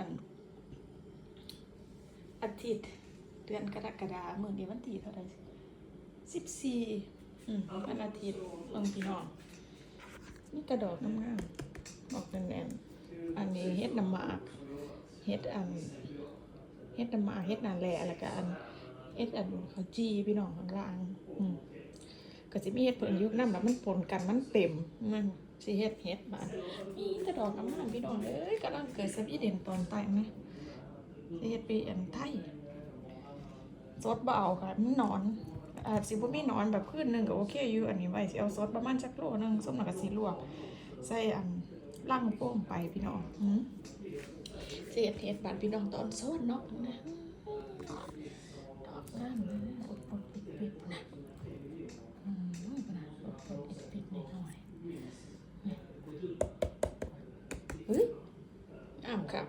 อัน อาทิตย์ เดือนกรกฎาคมมื้อนี้วันที่เท่าไหร่สิบสี่อืมวันอาทิตย์เบิ่งพี่น้องนี่กระดอกงามๆดอกแน่นๆอันนี้เฮ็ดน้ำหมากเฮ็ดอันเฮ็ดน้ำหมากเฮ็ดนาแลแล้วก็อันเฮ็ดอันข้าวจีพี่น้องข้างล่าง อืม ก็สิมีเห็ดเพิ่นยุคนั้นแบบมันปนกันมันเต็มมันสิเห็ดเห็ดบามีแต่ดอกกำลังพี่น้องเอ้ยกำลังเกิดสบีเดนตอนใต้นะสิเห็ดปีอันไทยสดเบาค่ะมันนอนอาจสิบ่มีนอนแบบขึ้นหนึ่งก็โอเคอยู่อันนี้ไว้สิเอาสดประมาณจักโลนึงส้มหนักสีลวกใส่อันล่างโป้งไปพี่น้องเสียเทศบาทพี่น้องตอนโซนเนาะนะดอกงามนะอดอดปิดปิดนะ Sim. Ah, cara.